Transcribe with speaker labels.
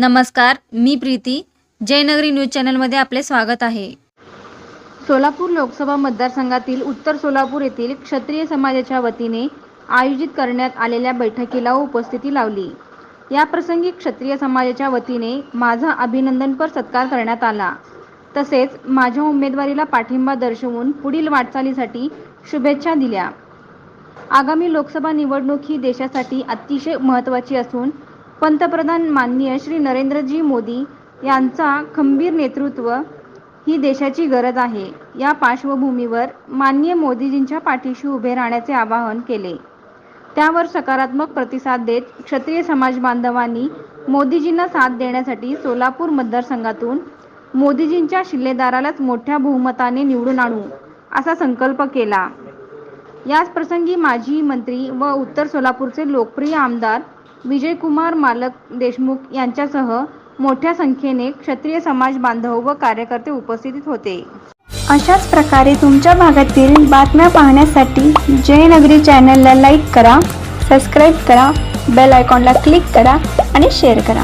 Speaker 1: नमस्कार मी प्रीती. जयनगरी न्यूज चॅनलमध्ये आपले स्वागत आहे. सोलापूर लोकसभा मतदारसंघातील उत्तर सोलापूर येथील क्षत्रिय समाजाच्या वतीने आयोजित करण्यात आलेल्या बैठकीला उपस्थिती लावली. या प्रसंगी क्षत्रिय समाजाच्या वतीने माझा अभिनंदनपर सत्कार करण्यात आला. तसेच माझ्या उमेदवारीला पाठिंबा दर्शवून पुढील वाटचालीसाठी शुभेच्छा दिल्या. आगामी लोकसभा निवडणूक ही देशासाठी अतिशय महत्त्वाची असून पंतप्रधान माननीय श्री नरेंद्रजी मोदी यांचा खंबीर नेतृत्व ही देशाची गरज आहे. या पार्श्वभूमीवर माननीय मोदीजींच्या पाठीशी उभे राहण्याचे आवाहन केले. त्यावर सकारात्मक प्रतिसाद देत क्षत्रिय समाज बांधवांनी मोदीजींना साथ देण्यासाठी सोलापूर मतदारसंघातून मोदीजींच्या शिल्लेदारालाच मोठ्या बहुमताने निवडून आणू असा संकल्प केला. याच प्रसंगी माजी मंत्री व उत्तर सोलापूरचे लोकप्रिय आमदार विजयकुमार मालक देशमुख यांच्यासह मोठ्या संख्येने क्षत्रिय समाज बांधव व कार्यकर्ते उपस्थित होते.
Speaker 2: अशाच प्रकारे तुमच्या भागातील बातम्या पाहण्यासाठी जयनगरी चॅनलला लाईक करा सबस्क्राईब करा बेल आयकॉनला क्लिक करा आणि शेअर करा.